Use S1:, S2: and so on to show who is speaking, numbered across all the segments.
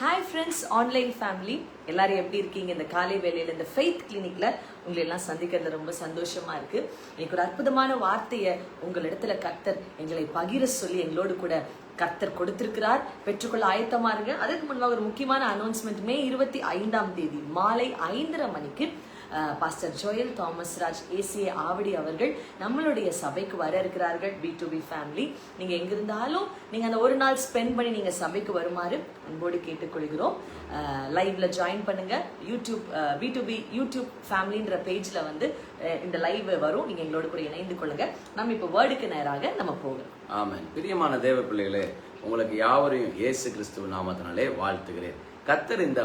S1: Hi friends online family எல்லாரும் எப்படி இருக்கீங்க? இந்த காலை வேலையில் இந்த ஃபெய்த் கிளினிக்கில் உங்களை எல்லாம் சந்திக்கிறது ரொம்ப சந்தோஷமாக இருக்குது எனக்கு ஒரு அற்புதமான வார்த்தையை உங்களிடத்துல கர்த்தர் எங்களை பகிர சொல்லி எங்களோடு கூட கர்த்தர் கொடுத்திருக்கிறார். பெற்றுக்கொள்ள ஆயத்தமாக இருங்க. அதுக்கு முன்பாக ஒரு முக்கியமான அனௌன்ஸ்மெண்ட் மே இருபத்தி ஐந்தாம் தேதி மாலை ஐந்தரை மணிக்கு pastor Joel Thomas Raj ACA Avadi அவர்கள் நம்மளுடைய சபைக்கு வர இருக்கிறார்கள். பி டு பி ஃபேமிலி நீங்கள் எங்கிருந்தாலும் இருந்தாலும் அந்த ஒரு நாள் ஸ்பெண்ட் பண்ணி நீங்கள் சபைக்கு வருமாறு அன்போடு கேட்டுக்கொள்கிறோம். லைவ்ல ஜாயின் பண்ணுங்க. YouTube B to B YouTube ஃபேமிலின்ற பேஜில் வந்து இந்த லைவ் வரும். நீங்கள் எங்களோட கூட இணைந்து கொள்ளுங்க. நம்ம இப்போ வேர்டுக்கு நேராக நம்ம போகிறோம்
S2: ஆமாம் பிரியமான தேவ பிள்ளைகளே உங்களுக்கு யாவரையும் இயேசு கிறிஸ்துவ நாமத்தினாலே வாழ்த்துகிறேன். கத்தர் இந்த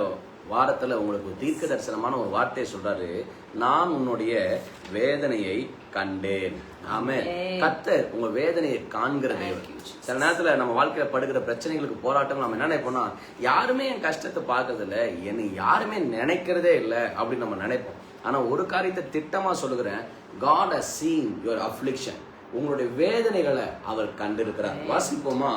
S2: வாரத்துல உங்களுக்கு தீர்க்க தரிசனமான ஒரு வார்த்தையை சொல்றாரு நான் உன்னுடைய வேதனையை கண்டேன். ஆமென். கத்தர் உங்க வேதனையை காண்கிற தேவன். சில நேரத்துல நம்ம வாழ்க்கையில படுகிற பிரச்சனைகளுக்கு போராட்டம் நம்ம என்ன நினைப்போம்னா யாருமே என் கஷ்டத்தை பார்க்கறது இல்ல என்னை யாருமே நினைக்கிறதே இல்லை அப்படின்னு நம்ம நினைப்போம். ஆனா ஒரு காரியத்தை திட்டமா சொல்லுகிறேன். God a seen your affliction உங்களுடைய வேதனைகளை அவர் கண்டிருக்கிறார். வாசிப்போமா?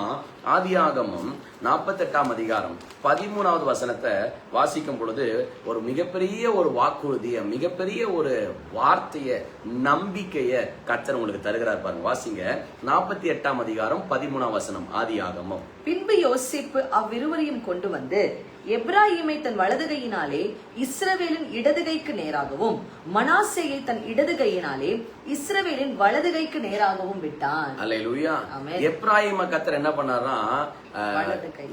S2: ஆதியாகமம் நாற்பத்தெட்டாம் அதிகாரம். பதிமூணாவது வசனத்தை வாசிக்கும் பொழுது ஒரு மிகப்பெரிய ஒரு வாக்குறுதிய மிகப்பெரிய ஒரு வார்த்தைய நம்பிக்கைய கத்தர் உங்களுக்கு தருகிறார் பாருங்க. வாசிங்க. நாற்பத்தி எட்டாம் அதிகாரம் பதிமூணாம் வசனம் ஆதியாகமம்.
S1: பின்பு யோசிப்பு அவ்விருவரையும் கொண்டு வந்து எப்ராஹிமை தன் வலது கையினாலே இஸ்ரவேலின் இடது கைக்கு நேராகவும் மனாசேயை தன் இடது கையினாலே இஸ்ரவேலின் வலது கைக்கு நேராகவும் விட்டான்.
S2: அல்லேலூயா.
S1: ஆமென்.
S2: எப்ராஹிம கத்தர் என்ன பண்ணாரா.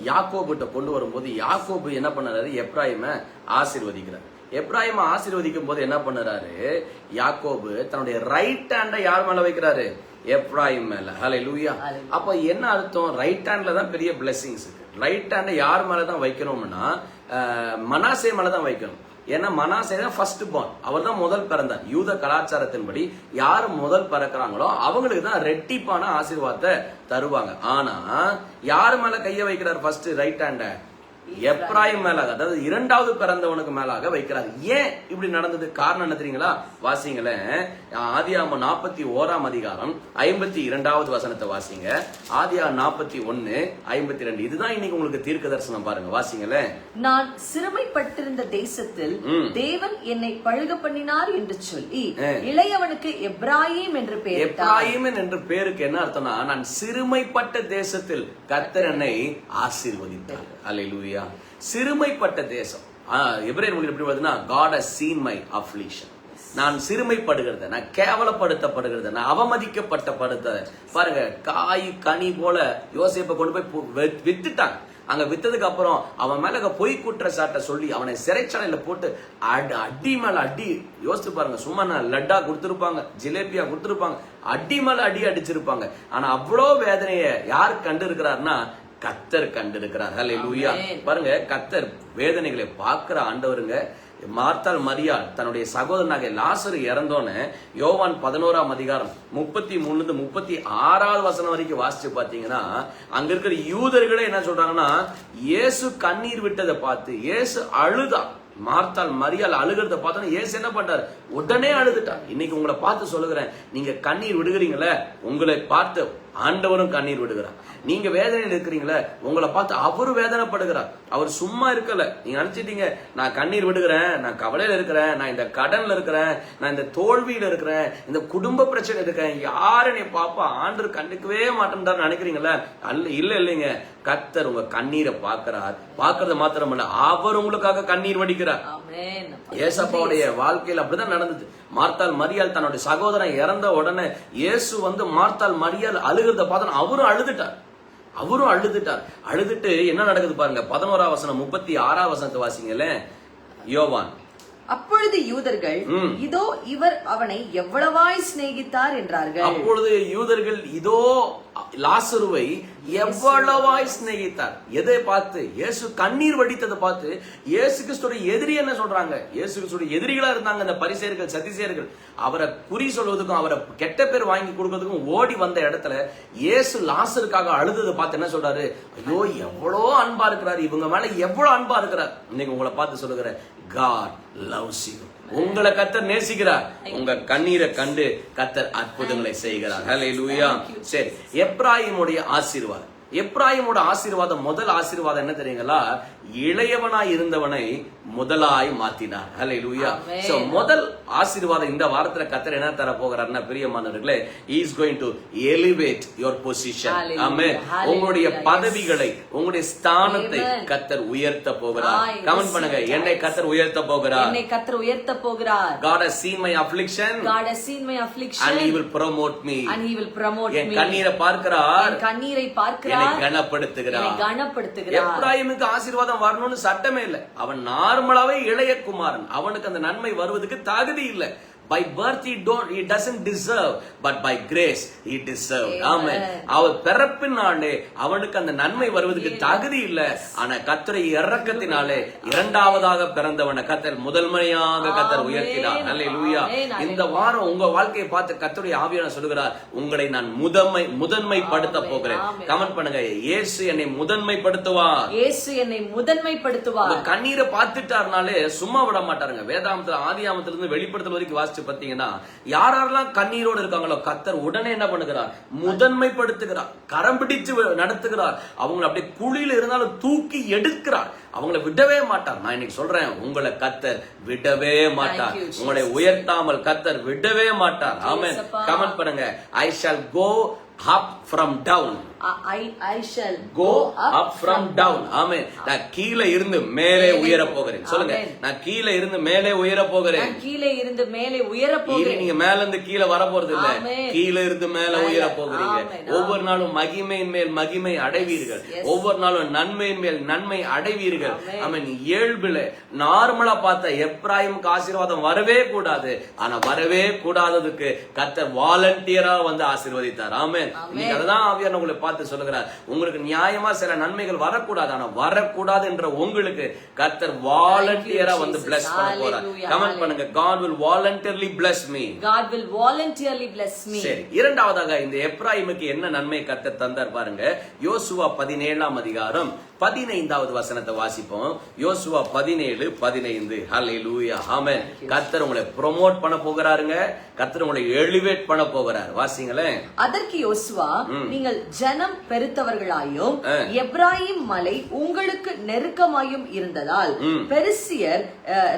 S2: யாக்கோபுட்ட கொண்டு வரும்போது யாக்கோபு என்ன பண்ணாரு? எப்ராஹிம ஆசீர்வதிக்கிறார். எப்ராஹிம ஆசீர்வதிக்கும் போது என்ன பண்ணுறாரு யாக்கோபு தன்னுடைய ரைட் ஹேண்டை யார் மேல வைக்கிறாரு? எப்ராஹிம் மேல. ஹலே லூயா. அப்ப என்ன அர்த்தம்? ரைட் ஹேண்ட்ல தான் பெரிய பிளெஸிங்ஸ் இருக்கு. ரைட் ஹேண்டை யார் மேலே தான் வைக்கணும்னா மனாசே மேலே தான் வைக்கணும். ஏன்னா மனாசே தான் ஃபர்ஸ்ட் பார்ன் அவர் தான் முதல் பிறந்தார். யூத கலாச்சாரத்தின்படி யார் முதல் பிறக்கிறாங்களோ அவங்களுக்கு தான் ரெட்டிப்பான ஆசீர்வாதத்தை தருவாங்க. ஆனா யார் மேல கையை வைக்கிறார் ஃபர்ஸ்ட் ரைட் ஹேண்டை எப்ராயிம் மேலாக அதாவது இரண்டாவது பிறந்தவனுக்கு மேலாக வைக்கிறார். ஏன் இப்படி நடந்தது? காரணம் என்ன தெரியுங்களா? வாசிங்களேன் ஆதியாம நாற்பத்தி ஓராம் அதிகாரம் ஐம்பத்தி இரண்டாவது வசனத்தை வாசிங்க. ஆதியா நாற்பத்தி ஒன்னு ஐம்பத்தி ரெண்டு. இதுதான் இன்னைக்கு உங்களுக்கு தீர்க்க தரிசனம் பாருங்க. வாசிங்களேன்
S1: நான் சிறுமைப்பட்டிருந்த தேசத்தில். தேவன் என்னை பழுக பண்ணினார் என்று சொல்லி. இளையவனுக்கு எப்ராஹிம் என்று பெயரிட்டார்.
S2: எப்ராயிமன் என்ற பேருக்கு என்ன அர்த்தம்னா நான் சிறுமைப்பட்ட தேசத்தில் கர்த்தர் என்னை ஆசீர்வதித்தார். அல்லேலூயா சிறுமைப்பட்ட தேசம். எப்ரேர் மொழி எப்படி வருதுன்னா God has seen my affliction. நான் சிறுமைப்படுகிறத நான் கேவலப்படுத்தப்படுகிறத நான் அவமதிக்கப்பட்ட படுத்த பாருங்க காய் கனி போல யோசிப்பை கொண்டு போய் வித்துட்டாங்க. அங்க வித்ததுக்கு அப்புறம் அவன் மேல பொய் குற்றச்சாட்டை சொல்லி அவனை சிறைச்சாலையில போட்டு அடி அடி மேல அடி யோசிச்சு பாருங்க சும்மா நான் லட்டா கொடுத்துருப்பாங்க ஜிலேபியா கொடுத்துருப்பாங்க அடி மேல அடி அடிச்சிருப்பாங்க. ஆனா அவ்வளோ வேதனையை யார் கண்டு இருக்கிறாருன்னா கத்தர் கண்டு இருக்கிறார் ஹalleluya
S1: Amen.
S2: பாருங்க கத்தர் வேதனைகளை பார்க்கிற ஆண்டவருங்க மார்த்தாள் மரியாள் தன்னுடைய சகோதரனாக லாசரு இறந்தோன்னு யோவான் பதினோராம் அதிகாரம் முப்பத்தி மூணுல முப்பத்தி ஆறாவது வசனம் வரைக்கும் வாசிச்சு பாத்தீங்கன்னா அங்க இருக்கிற யூதர்களே என்ன சொல்றாங்கன்னா இயேசு கண்ணீர் விட்டதை பார்த்து இயேசு அழுதா மார்த்தாள் மரியாள் அழுகிறத பார்த்தோன்னா இயேசு என்ன பண்றாரு? உடனே அழுதுட்டார். இன்னைக்கு உங்களை பார்த்து சொல்லுகிறேன் நீங்க கண்ணீர் விடுகிறீங்களே உங்களை பார்த்து ஆண்டவரும் கண்ணீர் விடுகிறார். நீங்க வேதனையில் இருக்கிறீங்களே உங்களை பார்த்து அவரு வேதனைப்படுகிறார். அவர் சும்மா இருக்கல. நீங்க நினைச்சிட்டீங்க நான் கண்ணீர் விடுகிறேன் நான் கவலையில இருக்கிறேன் நான் இந்த கடன்ல இருக்கிறேன் நான் இந்த தோல்வியில இருக்கிறேன் இந்த குடும்ப பிரச்சனை இருக்கேன். யாரு நீ பாப்பா ஆண்டு கண்டுக்கவே மாட்டேன்டான்னு நினைக்கிறீங்களே? அல்ல இல்ல இல்லைங்க. கத்தர் உங்க கண்ணீரை பார்க்கிறார். பார்க்கறது மாத்திரமல்ல அவர் உங்களுக்காக கண்ணீர் வடிக்கிறார். ஏசப்பாவுடைய வாழ்க்கையில் அப்படிதான் நடந்தது. மார்த்தாள் மரியாள் தன்னுடைய சகோதரன் இறந்த உடனே இயேசு வந்து மார்த்தாள் மரியாள் அழுகிறத பார்த்தா அவரும் அழுதுட்டார். அவரும் அழுதுட்டார். அழுதுட்டு என்ன நடக்குது பாருங்க பதினோரா வசனம் முப்பத்தி ஆறாம் வசனத்தை வாசிங்களே யோவான்.
S1: அப்பொழுது யூதர்கள். இதோ இவர் அவனை எவ்வளவாய் சிநேகித்தார் என்றார்கள்.
S2: அப்பொழுது யூதர்கள் இதோ லாசருவை எவ்வளவாய் சிநேகித்தார். எதை பார்த்து? இயேசு கண்ணீர் வடித்ததை பார்த்து இயேசு கிறிஸ்துடைய எதிரி என்ன சொல்றாங்க? இயேசு கிறிஸ்துடைய எதிரிகளா இருந்தாங்க இந்த பரிசேர்கள் சதிசேர்கள் அவரை குறி சொல்வதுக்கும் அவரை கெட்ட பேர் வாங்கி கொடுக்கறதுக்கும் ஓடி வந்த இடத்துல இயேசு லாசருக்காக அழுததை பார்த்து என்ன சொல்றாரு? ஐயோ எவ்வளோ அன்பா இருக்கிறாரு. இவங்க மேல எவ்வளவு அன்பா இருக்கிறார். இன்னைக்கு உங்களை பார்த்து சொல்லுகிற காட் லவ்ஸ் யூ உங்களை கத்தர் நேசிக்கிறார். உங்க கண்ணீரை கண்டு கத்தர் அற்புதங்களை செய்கிறார். ஹalleluya சரி எப்ராயிமுடைய ஆசீர்வாதம். எப்ராயிமோட ஆசீர்வாதம் முதல் ஆசீர்வாதம் என்ன தெரியுங்களா? இளையவனாய் இருந்தவனை முதலாய் மாத்தினார். ஹலே லூயா. சோ முதல் ஆசீர்வாதம் இந்த வாரத்துல கத்தர் என்ன தர போகிறார்னா பிரியமானவர்களே is going to elevate your position. ஆமே. உங்களுடைய. பதவிகளை உங்களுடைய ஸ்தானத்தை. கத்தர் உயர்த்த போகிறார்.
S1: Ah,
S2: கமெண்ட் பண்ணுங்க
S1: yes.
S2: என்னை கத்தர் உயர்த்த போகிறார்.
S1: என்னை கத்தர் உயர்த்த போகிறார்.
S2: God has seen my affliction.
S1: God has seen my affliction.
S2: And he will promote me.
S1: And he will promote
S2: N
S1: me.
S2: கண்ணீரை பார்க்கிறார்.
S1: என் கண்ணீரை பார்க்கிறார். என்னை
S2: கனப்படுத்துகிறார். ஆசீர்வாதம் வரணும்னு சட்டமே இல்லை. அவன் நார்மலாவே இளைய குமாரன். அவனுக்கு அந்த நன்மை வருவதற்கு தகுதி இல்லை. By birth he don't he doesn't deserve but by grace he deserved.
S1: Amen.
S2: Amen அவர் பிறப்பினாலே அவனுக்கு அந்த நன்மை வருவதற்கு தகுதி இல்ல. ஆனா கத்தரை இறக்கத்தினாலே இரண்டாவதாக பிறந்தவனை கத்தர் முதன்மையாக கத்தர். உயர்த்தினார். அல்லேலூயா
S1: Amen.
S2: இந்த வாரம் உங்க வாழ்க்கையை பார்த்து கத்தருடைய ஆவியான சொல்லுகிறார் உங்களை நான் முதன்மை முதன்மைப்படுத்த. போகிறேன். கமெண்ட் பண்ணுங்க இயேசு என்னை முதன்மைப்படுத்துவார்.
S1: இயேசு என்னை முதன்மைப்படுத்துவார்.
S2: உங்க கண்ணீரை பார்த்துட்டாருனாலே சும்மா விட மாட்டாருங்க. வேதாமத்துல ஆதியாமத்துல இருந்து வெளிப்படுத்தல் வரைக்கும் வாசிச்சு பார்த்தீங்கன்னா யார் யாரெல்லாம் கண்ணீரோடு இருக்காங்களோ கத்தர் உடனே என்ன பண்ணுகிறார்? முதன்மைப்படுத்துகிறார். கரம் பிடிச்சு நடத்துகிறார். அவங்களை அப்படியே குழியில இருந்தாலும் தூக்கி எடுக்கிறார். அவங்கள விடவே மாட்டார். நான் இன்னைக்கு சொல்றேன் உங்களை கத்தர் விடவே மாட்டார். உங்களை உயர்த்தாமல் கத்தர் விடவே மாட்டார். ஆமென்
S1: ஏசப்பா.
S2: கமெண்ட் பண்ணுங்க. I shall go up from down ஆமே நான் கீழே இருந்து மேலே உயர போகிறேன். சொல்லுங்க. நான் கீழே இருந்து மேலே உயர போகிறேன்.
S1: கீழே இருந்து மேலே உயர போகிறேன்.
S2: நீங்க மேல இருந்து கீழே வர போறது இல்ல. கீழே இருந்து மேல. உயர போகிறீங்க. ஒவ்வொரு நாளும் மகிமையின் மேல் மகிமை அடைவீர்கள். ஒவ்வொரு நாளும் நன்மையின் மேல் நன்மை அடைவீர்கள். ஆமென் இயல்புல நார்மலா பார்த்த எப்ராயிமுக்கு ஆசீர்வாதம் வரவே கூடாது. ஆனா வரவே கூடாததுக்கு கத்த வாலண்டியரா வந்து ஆசீர்வதித்தார். ஆமென் இன்னைக்கு அதுதான் ஆவியான உங்களை பார்த்து சொல்லுகிறார். உங்களுக்கு நியாயமா சில நன்மைகள் வரக்கூடாது ஆனா வரக்கூடாது என்ற உங்களுக்கு கத்தர் வாலண்டியரா வந்து bless பண்ண போறார். கமெண்ட் பண்ணுங்க. God will voluntarily bless me.
S1: God will voluntarily bless me.
S2: சரி இரண்டாவதாக இந்த எப்ராயிமுக்கு என்ன நன்மை கத்த தந்தார் பாருங்க. யோசுவா பதினேழாம் அதிகாரம் பதினைந்தாவது வசனத்தை வாசிப்போம். யோசுவா பதினேழு பதினைந்து. ஹலே லூயா ஆமென் கத்தர் உங்களை ப்ரோமோட் பண்ண போகிறாருங்க. கத்தர் உங்களை எலிவேட் பண்ண போகிறார். வாசிங்களேன்.
S1: அதற்கு யோசுவா நீங்கள் ஜனம் பெருத்தவர்களாயும்
S2: ஆ.
S1: எப்ராயிம் மலை உங்களுக்கு நெருக்கமாயும் இருந்ததால் பெருசியர்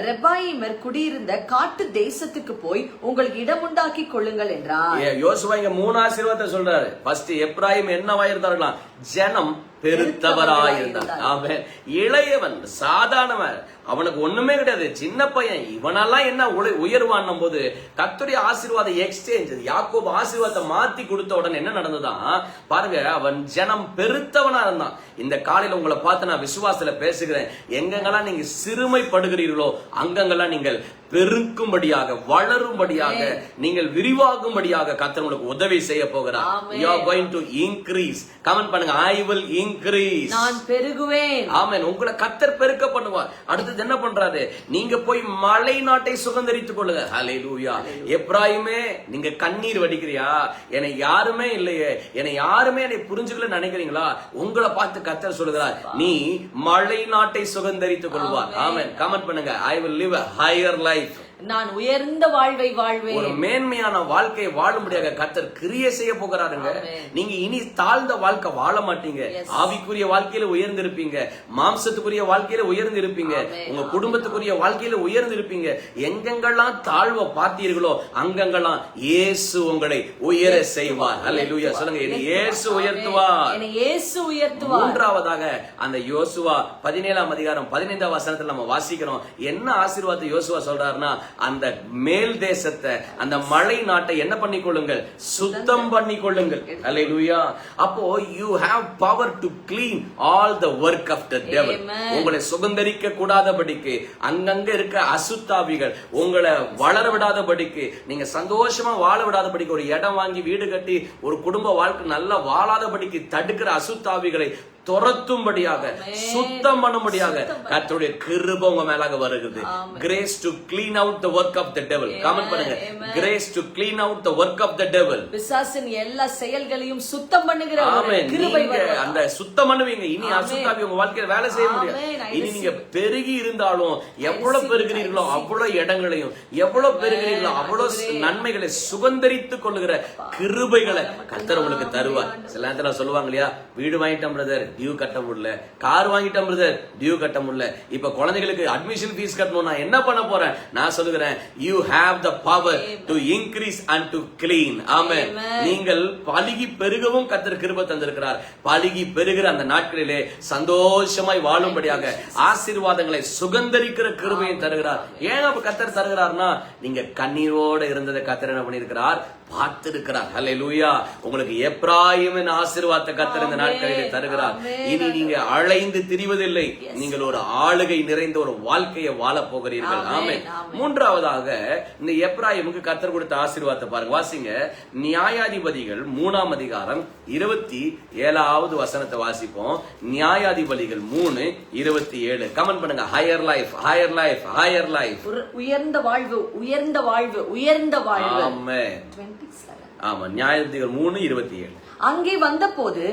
S1: ரெபாயிமர் குடியிருந்த காட்டு தேசத்துக்கு போய் உங்களுக்கு இடமுண்டாக்கி கொள்ளுங்கள் என்றார்.
S2: யோசுவா இங்க மூணு ஆசீர்வாதத்தை சொல்றாரு. ஃபர்ஸ்ட் எப்ராயிம் என்னவாயிருந்தார்களாம் ஜனம் பெருத்தவராயிருந்தார். அவன் இளையவன் சாதாரணவன். அவனுக்கு ஒண்ணுமே கிடையாது. சின்ன பையன். இவனெல்லாம் என்ன உல- உயர்வான்னும் போது கத்துடைய ஆசீர்வாத எக்ஸ்சேஞ்ச் யாக்கோபு ஆசீர்வாதத்தை மாத்தி கொடுத்த உடனே என்ன நடந்ததான் பாருங்க அவன் ஜனம் பெருத்தவனா இருந்தான். இந்த காலையில உங்களை பார்த்து நான் விசுவாசத்துல பேசுகிறேன். எங்கெங்கெல்லாம் நீங்க சிறுமைப்படுகிறீர்களோ அங்கங்கெல்லாம் நீங்கள் பெருக்கும்படியாக வளரும்படியாக நீங்கள் விரிவாகும்படியாக கத்தர் உங்களுக்கு உதவி செய்ய போகிறார். You are going to increase. Comment பண்ணுங்க. I will increase.
S1: நான் பெருகுவேன்.
S2: ஆமென் உங்களை கத்தர் பெருக்க பண்ணுவார். அடுத்தது என்ன பண்றாரு? நீங்க போய் மலை நாட்டை சுதந்திரித்துக் கொள்ளுங்க. ஹalleluya. எப்ராயிமே நீங்க கண்ணீர் வடிக்கிறியா? என்னை யாருமே இல்லையே. என்னை யாருமே என்னை புரிஞ்சுக்கல நினைக்கிறீங்களா? உங்களை பார்த்து கத்தர் சொல்லுகிறார் நீ மலை நாட்டை சுதந்திரித்துக் கொள்வார் ஆமென். கமெண்ட் பண்ணுங்க. ஐ live a higher life.
S1: நான் உயர்ந்த வாழ்வை
S2: ஒரு
S1: வாழ்வேன்
S2: மேன்மையான வாழ்க்கையை வாழும்படியாக கத்தர் கிரியை செய்ய போகிறாருங்க. நீங்க இனி தாழ்ந்த வாழ்க்கை வாழ மாட்டீங்க. ஆவிக்குரிய வாழ்க்கையில உயர்ந்திருப்பீங்க. மாம்சத்துக்குரிய வாழ்க்கையில உயர்ந்திருப்பீங்க.
S1: Amen.
S2: உங்க குடும்பத்துக்குரிய வாழ்க்கையில உயர்ந்திருப்பீங்க. எங்கெங்கெல்லாம் தாழ்வை பார்த்தீர்களோ அங்கங்கெல்லாம் இயேசு உங்களை உயர செய்வார். அல்லேலூயா சொல்லுங்க என்னை இயேசு உயர்த்துவார்.
S1: என்னை இயேசு உயர்த்துவார்.
S2: மூன்றாவதாக அந்த யோசுவா பதினேழாம் அதிகாரம் பதினைந்தாம் வசனத்துல நம்ம வாசிக்கிறோம். என்ன ஆசீர்வாதத்தை யோசுவா சொல்றாருன்னா அந்த மேல் தேசத்தை அந்த மலை நாட்டை என்ன பண்ணிக்கொள்ளுங்கள்? சுத்தம் பண்ணிக்கொள்ளுங்கள். அல்லேலூயா அப்போ you have power to clean all the work of the devil. உங்களை சுகந்தரிக்க கூடாதபடிக்கு அங்கங்க இருக்க அசுத்தாவிகள் உங்களை வளர விடாதபடிக்கு நீங்க சந்தோஷமா வாழ விடாதபடிக்கு ஒரு இடம் வாங்கி வீடு கட்டி ஒரு குடும்ப வாழ்க்கை நல்லா வாழாதபடிக்கு தடுக்கிற அசுத்தாவிகளை துரத்தும்படியாக சுத்தம் பண்ணும்படியாக கர்த்தருடைய கிருபை உங்க மேலாக வருகிறது. Grace to clean out the work of the devil comment பண்ணுங்க. Grace to clean out the work of the devil
S1: பிசாசின் எல்லா செயல்களையும் சுத்தம் பண்ணுகிற.
S2: அந்த சுத்தம் பண்ணுவீங்க. இனி. அசுத்தாவி உங்க வாழ்க்கையில வேலை செய்ய முடியாது. இனி நீங்க பெருகி இருந்தாலும் எவ்வளவு பெருகிறீர்களோ அவ்வளவு இடங்களையும் எவ்வளவு பெருகிறீர்களோ அவ்வளவு. நன்மைகளை சுகந்தரித்துக் கொள்ளுகிற கிருபைகளை கர்த்தர் உங்களுக்கு தருவார். சில நேரத்துல சொல்லுவாங்க இல்லையா? வீடு வாங்கிட்டோம் பிரதர் டியூ கட்ட முடியல. கார் வாங்கிட்டோம் பிரதர் டியூ கட்ட முடியல. இப்ப குழந்தைகளுக்கு அட்மிஷன் ஃபீஸ் கட்டணும். நான் என்ன பண்ண போறேன்? நான் சொல்லுகிறேன் you have the power to increase and to clean
S1: Amen.
S2: நீங்கள் பலுகி பெருகவும் கர்த்தர் கிருபை தந்திருக்கிறார். பலுகி பெருகிற அந்த நாட்களிலே சந்தோஷமாய் வாழும்படியாக ஆசீர்வாதங்களை சுகந்தரிக்கிற கிருபையை தருகிறார். ஏன் அப்ப கர்த்தர் தருகிறார்னா நீங்க கண்ணீரோட இருந்ததை கர்த்தர் என்ன பண்ணியிருக்கிறார்? பார்த்திருக்கிறார். ஹalleluya. உங்களுக்கு எப்ராயிமின் ஆசீர்வாதத்தை கர்த்தர் இந்த நாட்களிலே தருகிறார். இனி நீங்க அலைந்து திரிவதில்லை. நீங்கள் ஒரு ஆளுகை நிறைந்த ஒரு வாழ்க்கையை வாழப் போகிறீர்கள்.
S1: Amen.
S2: மூன்றாவதாக இந்த எப்ராயிமுக்கு கர்த்தர் கொடுத்த ஆசீர்வாதத்தை பாருங்க. வாசிங்க. நியாயாதிபதிகள் மூணாம் அதிகாரம் இருபத்தி ஏழாவது வசனத்தை வாசிப்போம். நியாயாதிபதிகள் மூணு இருபத்தி ஏழு. கமெண்ட் பண்ணுங்க. Higher life higher life higher life
S1: உயர்ந்த வாழ்வு உயர்ந்த வாழ்வு உயர்ந்த வாழ்வு.
S2: ஆமே
S1: 27.
S2: ஆமா நியாயாதிபதிகள் மூணு இருபத்தி ஏழு.
S1: அங்கே வந்தபோது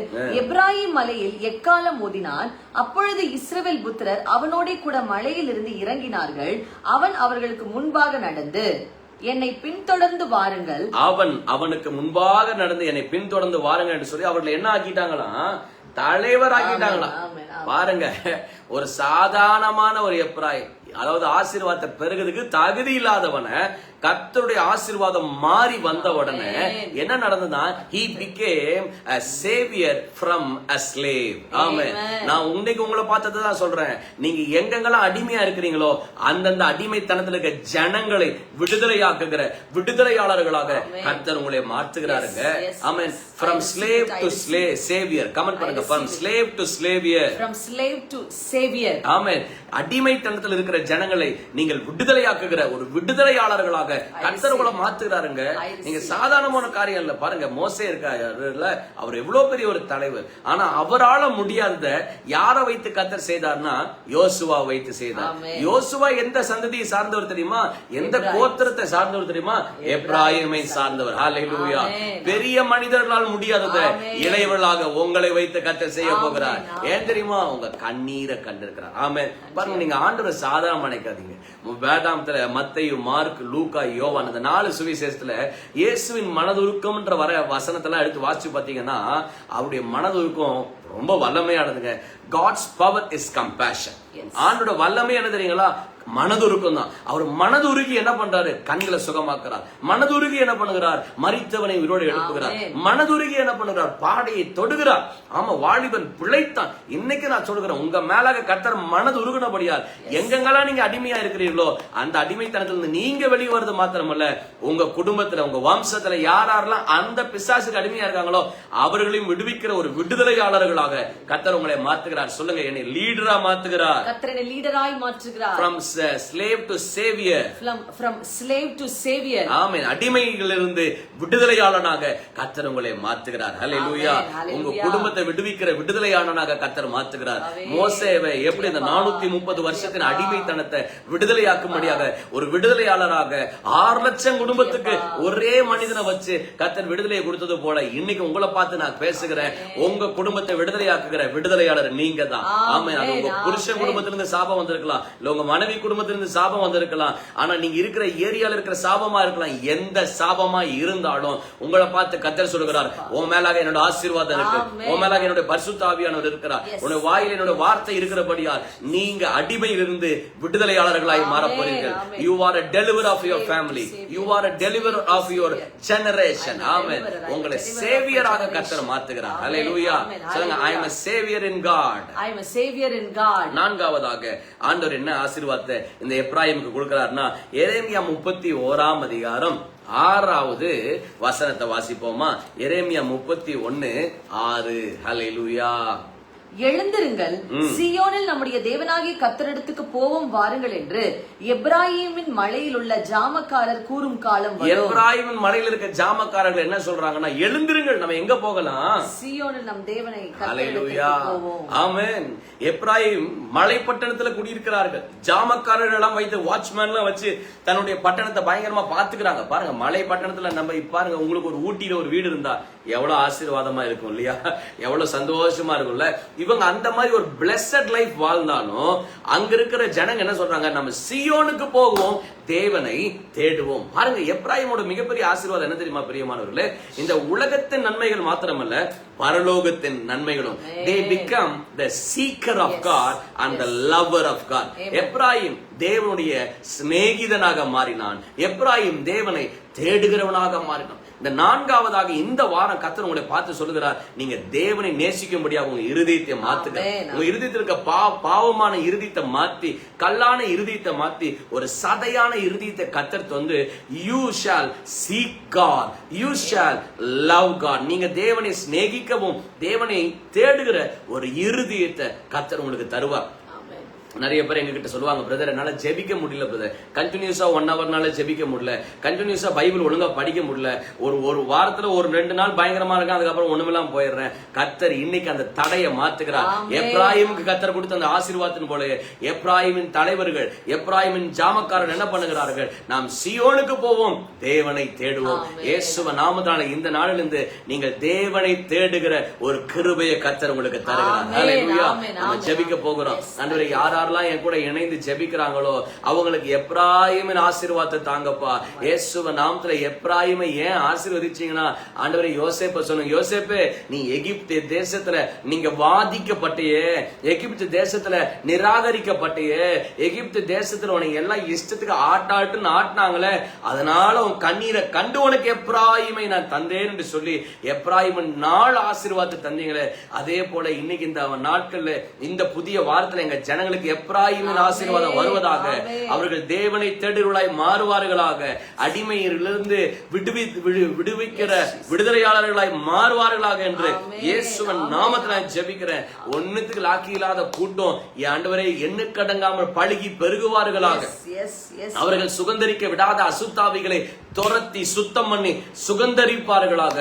S1: எப்ராயிம் மலையில் எக்காலம் ஓதினான் அப்பொழுது இஸ்ரவேல் புத்திரர் அவனோடே கூட மலையில் இருந்து இறங்கினார்கள். அவன் அவர்களுக்கு முன்பாக நடந்து என்னை பின்தொடர்ந்து வாருங்கள்.
S2: அவன் அவனுக்கு முன்பாக நடந்து என்னை பின்தொடர்ந்து வாருங்க என்று சொல்லி அவர்களை என்ன ஆக்கிட்டாங்களாம் தலைவர் ஆக்கிட்டாங்களாம்
S1: ஆமென்.
S2: பாருங்க ஒரு சாதாரணமான ஒரு எப்ராய் அதாவது ஆசீர்வாதத்தை பெருகிறதுக்கு தகுதி இல்லாதவனை கர்த்தருடைய ஆசீர்வாதம் மாறி வந்த உடனே என்ன நடந்ததுன்னா he became a savior from a slave. Amen
S1: Amen.
S2: நான் இன்னைக்கு உங்களை பார்த்ததை தான் சொல்றேன். நீங்க எங்கெங்கெல்லாம் அடிமையா இருக்கிறீங்களோ அந்தந்த அடிமைத்தனத்துல இருக்க ஜனங்களை விடுதலையாக்குகிற விடுதலையாளர்களாக கர்த்தர் உங்களை மாற்றுகிறாருங்க.
S1: It, I
S2: to
S1: receive
S2: slave savior. கமெண்ட் பண்ணுங்க from slave to savior.
S1: From slave to savior.
S2: Amen அடிமைத்தனத்தில் இருக்கிற ஜனங்களை நீங்கள் விடுதலையாக்குகிற ஒரு விடுதலையாளர்களாக கர்த்தர் உங்களை மாத்துகிறாருங்க. நீங்க சாதாரணமான காரியம் இல்ல பாருங்க மோசே இருக்காருல்ல அவர் எவ்வளவு பெரிய ஒரு தலைவர். ஆனா அவரால முடியாதத யாரை வைத்து கர்த்தர் செய்தார்னா யோசுவா வைத்து செய்தார்.
S1: ஆமென்.
S2: யோசுவா எந்த சந்ததியை சார்ந்தவர் தெரியுமா? எந்த கோத்திரத்தை சார்ந்தவர் தெரியுமா? எப்ராயிமை சார்ந்தவர். ஹalleluya
S1: ஆமென்.
S2: பெரிய மனிதர்களால் முடியாததை
S1: ஆமென்.
S2: இளையவர்களாக உங்களை வைத்து கர்த்தர் செய்ய
S1: ஆமென்.
S2: போகிறார்.
S1: ஆமென்.
S2: ஏன் தெரியுமா? உங்க கண்ணீரை கண்டிருக்கிறார். ஆமே பாருங்க நீங்க ஆண்டவரை சாதாரண நினைக்காதீங்க வேதாந்தத்துல மத்தையு மார்க் லூக்கா யோவான். இந்த நாலு சுவிசேஷத்துல இயேசுவின் மனதுருக்கம்ன்ற வர வசனத்தெல்லாம் எடுத்து வாசிச்சு பாத்தீங்கன்னா அவருடைய மனதுருக்கம் ரொம்ப வல்லமையானதுங்க. God's power is compassion. ஆண்டோட வல்லமை என்ன தெரியுங்களா? மனதுருக்கம் தான் அவர் மனதுருகி என்ன பண்றாரு? கண்களை சுகமாக்குறார். மனதுருகி என்ன பண்ணுகிறார்? மரித்தவனை உயிரோடு எழுப்புகிறார். மனதுருகி என்ன பண்ணுகிறார்? பாடையை தொடுகிறார். ஆமா வாலிபன் பிழைத்தான். இன்னைக்கு நான் சொல்கிறேன் உங்க மேலாக கர்த்தர் மனது உருகுனபடியால் எங்கெங்கெல்லாம் நீங்க அடிமையா இருக்கிறீர்களோ அந்த அடிமைத்தனத்திலிருந்து நீங்க வெளியே வருது மாத்திரமல்ல உங்க குடும்பத்துல உங்க வம்சத்துல யார் யாரெல்லாம் அந்த பிசாசுக்கு அடிமையா இருக்காங்களோ அவர்களையும் விடுவிக்கிற ஒரு விடுதலையாளர்களாக கர்த்தர் உங்களை மாத்துகிறார் சொல்லுங்க என்னை லீடரா மாத்துகிறார்
S1: கர்த்தரனை லீடராய் மாற்றுகிறார்.
S2: From slave to savior.
S1: From from slave to savior.
S2: ஆமென் அடிமைகளிலிருந்து விடுதலையாளனாக கர்த்தர் உங்களை மாத்துகிறார் ஹalleluya. உங்க குடும்பத்தை விடுவிக்கிற விடுதலையாளனாக கர்த்தர் மாத்துகிறார். மோசேவை எப்படி இந்த நானூத்தி முப்பது வருஷத்தின் அடிமைத்தனத்தை விடுதலையாக்கும்படியாக ஒரு விடுதலையாளராக ஆறு லட்சம் குடும்பத்துக்கு ஒரே மனிதனை வச்சு கர்த்தர் விடுதலையை கொடுத்தது போல இன்னைக்கு உங்களை பார்த்து நான் பேசுகிறேன். உங்க குடும்பத்தை விடுதலையாக்குகிற விடுதலையாளர் நீங்க தான் ஆமென் அது உங்க புருஷன். குடும்பத்திலிருந்து சாபம் வந்திருக்கலாம். இல்ல உங்க மனைவி குடும்பத்திலிருந்து சாபம் வந்திருக்கலாம். ஆனா நீங்க இருக்கிற ஏரியால இருக்கிற சாபமா இருக்கலாம். எந்த சாபமா இருந்தாலும் உங்களை பார்த்து கத்தர் சொல்லுகிறார் உன் மேலாக என்னோட ஆசீர்வாதம் இருக்கு. உன் மேலாக என்னோட பரிசுத்தாவியானவர் இருக்கிறார். உன்னுடைய வாயில் என்னோட வார்த்தை இருக்கிறபடியால் நீங்க அடிமையிலிருந்து விடுதலையாளர்களாய் மாற போறீர்கள். You are you are a deliverer of your generation.
S1: I'm a
S2: amen
S1: deliverer, I'm a
S2: உங்களை சேவியராக கத்தர். மாத்துகிறார் ஹalleluya
S1: amen,
S2: சொல்லுங்க ஐ savior in god.
S1: I am a savior in God.
S2: நான்காவதாக ஆண்டவர் என்ன ஆசீர்வாதத்தை இந்த எப்ராஹிமுக்கு கொடுக்கிறாருன்னா எரேமியா முப்பத்தி ஓராம் அதிகாரம் ஆறாவது வசனத்தை வாசிப்போமா? எரேமியா முப்பத்தி ஒன்னு ஆறு. ஹalleluya.
S1: எழுந்திருங்கள். சியோனில் நம்முடைய தேவனாகிய கத்தரிடத்துக்கு போவோம் வாருங்கள் என்று எப்ராஹிமின் மலையில் உள்ள ஜாமக்காரர் கூறும் காலம்
S2: எப்ராஹிமின் மலையில இருக்க ஜாமக்காரர்கள் என்ன சொல்றாங்கன்னா எழுந்திருங்கள் நம்ம எங்க போகலாம்?
S1: சியோனில் நம் தேவனை
S2: ஆமென். எப்ராஹிம் மலை பட்டணத்துல குடியிருக்கிறார்கள். ஜாமக்காரர்கள் எல்லாம் வைத்து வாட்ச்மேன் எல்லாம் வச்சு தன்னுடைய பட்டணத்தை பயங்கரமா பாத்துக்கிறாங்க பாருங்க மலை பட்டணத்துல நம்ம பாருங்க உங்களுக்கு ஒரு ஊட்டியில ஒரு வீடு இருந்தா எவ்வளவு ஆசீர்வாதமா இருக்கும் இல்லையா? எவ்வளவு சந்தோஷமா இருக்கும்ல? இவங்க அந்த மாதிரி ஒரு பிளஸட் லைஃப் வாழ்ந்தாலும் அங்க இருக்கிற ஜனங்க என்ன சொல்றாங்க? நம்ம சியோனுக்கு போவோம் தேவனை தேடுவோம். பாருங்க எப்ராஹிமோட மிகப்பெரிய ஆசீர்வாதம் என்ன தெரியுமா பிரியமானவர்களே? இந்த உலகத்தின் நன்மைகள் மாத்திரமல்ல பரலோகத்தின் நன்மைகளும். They become the seeker of God and the lover of God Abraham தேவனுடைய சிநேகிதனாக மாறினான். எப்ராஹிம் தேவனை தேடுகிறவனாக மாறினான். இந்த நான்காவதாக இந்த வாரம் கத்தர் உங்களை பார்த்து சொல்லுகிறார் நீங்க தேவனை நேசிக்கும்படியாக உங்க இருதயத்தை மாத்துங்க. உங்க இருதயத்தில் இருக்க பாவமான இருதயத்தை மாத்தி கல்லான இருதயத்தை மாத்தி ஒரு சதையான இருதயத்தை கத்தர் வந்து you shall seek God you shall love God நீங்க தேவனை சிநேகிக்கவும் தேவனை தேடுகிற ஒரு இருதயத்தை கத்தர் உங்களுக்கு தருவார். நிறைய பேர் எங்க கிட்ட சொல்லுவாங்க பிரதர் என்னால ஜெபிக்க முடியல பிரதர் கண்டினியூஸா ஒன் ஹவர்னால ஜெபிக்க முடியல. கண்டினியூஸா பைபிள் ஒழுங்கா படிக்க முடியல. ஒரு ஒரு வாரத்துல ஒரு ரெண்டு நாள் பயங்கரமா இருக்கும் அதுக்கப்புறம் ஒண்ணுமெல்லாம் போயிடுறேன். கத்தர் இன்னைக்கு அந்த தடையை மாத்துகிறார்.
S1: ஆமென்.
S2: எப்ராஹிமுக்கு கத்தர் கொடுத்த அந்த ஆசீர்வாதத்தின் போல எப்ராஹிமின் தலைவர்கள் எப்ராஹிமின் ஜாமக்காரன் என்ன பண்ணுகிறார்கள்? நாம் சியோனுக்கு போவோம் தேவனை தேடுவோம். இயேசுவ நாமத்தான இந்த நாளிலிருந்து நீங்கள் தேவனை தேடுகிற ஒரு கிருபையை கத்தர் உங்களுக்கு தருகிறார். நம்ம ஜெபிக்க. போகிறோம். ஆண்டவரே யார் யாரெல்லாம் என் கூட இணைந்து ஜெபிக்கிறாங்களோ அவங்களுக்கு எப்ராஹிமின் ஆசீர்வாதத்தை தாங்கப்பா. இயேசுவ நாமத்துல எப்ராஹிமை ஏன் ஆசீர்வதிச்சீங்கன்னா ஆண்டவரே யோசேப்ப சொல்லுங்க யோசேப்பு நீ எகிப்து தேசத்துல நீங்க வாதிக்கப்பட்டியே எகிப்து தேசத்துல நிராகரிக்கப்பட்டியே எகிப்து தேசத்துல உனக்கு எல்லாம் இஷ்டத்துக்கு ஆட்டாட்டுன்னு ஆட்டினாங்களே அதனால உன் கண்ணீரை கண்டு உனக்கு எப்ராஹிமை நான் தந்தேன் என்று சொல்லி எப்ராஹிமின் நாள் ஆசீர்வாதத்தை தந்தீங்களே. அதே போல இன்னைக்கு இந்த நாட்கள்ல இந்த புதிய வாரத்துல எங்க ஜனங்களுக்கு எப்ராஹிமின் ஆசீர்வாதம் வருவதாக. அவர்கள் தேவனை தேடுகளாய் மாறுவார்களாக. அடிமையிலிருந்து விடுவி விடு- விடுவிக்கிற விடுதலையாளர்களாய் மாறுவார்களாக என்று. இயேசுவன் நாமத்தில் நான் ஜெபிக்கிறேன். ஒண்ணுத்துக்கு லாக்கி இல்லாத கூட்டம். ஆண்டவரே எண்ணுக்கடங்காமல் பழுகி பெருகுவார்களாக. அவர்கள் சுகந்தரிக்க விடாத அசுத்தாவிகளை துரத்தி சுத்தம் பண்ணி சுகந்தரிப்பார்களாக.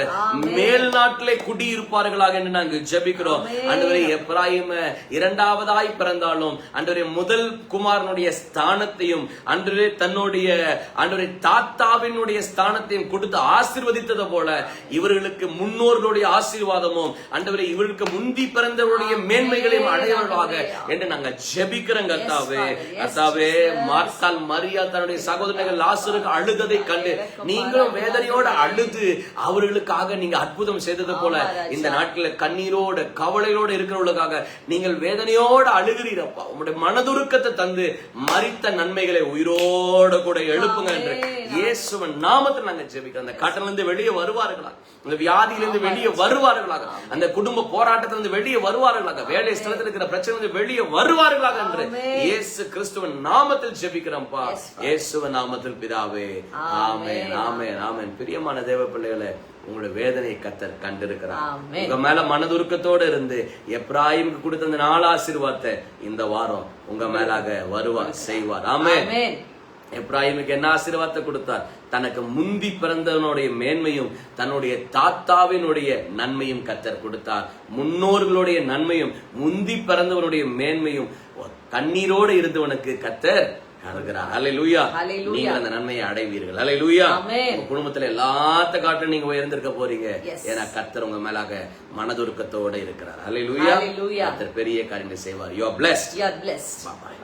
S2: மேல் நாட்டிலே குடியிருப்பார்களாக என்று நாங்கள் ஜெபிக்கிறோம்
S1: ஆமென்.
S2: ஆண்டவரே எப்ராயிம் இரண்டாவதாய் பிறந்தாலும் ஆண்டவரே முதல் குமாரனுடைய ஸ்தானத்தையும் ஆண்டவரே தன்னுடைய ஆண்டவரே தாத்தாவினுடைய ஸ்தானத்தையும் கொடுத்து ஆசீர்வதித்தது போல இவர்களுக்கு முன்னோர்களுடைய ஆசீர்வாதமும் ஆண்டவரே இவர்களுக்கு முந்தி பிறந்தவருடைய மேன்மைகளையும் அடையவர்களாக என்று நாங்கள் ஜெபிக்கிறோம் கர்த்தாவே கர்த்தாவே. மார்த்தால் மரியா தன்னுடைய சகோதரர்கள் லாசருக்கு அழுததை கண்டு நீங்களும் வேதனையோட அழுது அவர்களுக்காக நீங்க அற்புதம் செய்தது போல
S1: ஆமா.
S2: இந்த நாட்டில கண்ணீரோட கவலையோட இருக்கிறவர்களுக்காக நீங்கள் வேதனையோட அழுகிறீரப்பா. உங்களுடைய மனதுருக்கத்தை தந்து மரித்த நன்மைகளை உயிரோட கூட எழுப்புங்க என்று. இயேசுவன் நாமத்தில் நாங்க ஜெபிக்கிறோம். அந்த கட்டலிருந்து வெளியே வருவார்களா அந்த வியாதியிலிருந்து வெளியே வருவார்களாக. அந்த குடும்ப போராட்டத்திலிருந்து வெளியே வருவார்களாக. வேலை ஸ்தலத்தில் இருக்கிற பிரச்சனை வெளியே வருவார்களாக என்று. இயேசு கிறிஸ்துவன் நாமத்தில் ஜெபிக்கிறோம்ப்பா. இயேசுவ நாமத்தில் பிதாவே. ஆமென் ஆமென் ஆமென் பிரியமான தேவ பிள்ளைகளே உங்களுடைய வேதனை கத்தர் கண்டிருக்கிறார். உங்க மேல மனதுருக்கத்தோட இருந்து எப்ராஹிமுக்கு கொடுத்த அந்த ஆசீர்வாதத்தை இந்த வாரம் உங்க மேலாக வருவார் செய்வார் ஆமென்
S1: ஆமென்.
S2: எப்ராஹிமுக்கு என்ன ஆசீர்வாதத்தை கொடுத்தார் தனக்கு முந்தி பிறந்தவனுடைய மேன்மையும் தன்னுடைய தாத்தாவினுடைய நன்மையும் கத்தர் கொடுத்தார் முன்னோர்களுடைய நன்மையும் முந்தி பிறந்தவனுடைய மேன்மையும் கண்ணீரோடு இருந்தவனுக்கு கத்தர். நீங்கள் அந்த நன்மையை அடைவீர்கள்.
S1: Amen.
S2: உங்க குடும்பத்துல எல்லாத்த காட்டும் நீங்க உயர்ந்திருக்க போறீங்க. ஏன்னா கத்தர் உங்க மேலாக மனதுருக்கத்தோட இருக்கிறார். அல்லேலூயா
S1: Hallelujah.
S2: கத்தர் பெரிய காரியங்களை செய்வார். You are blessed
S1: You are blessed.
S2: Bye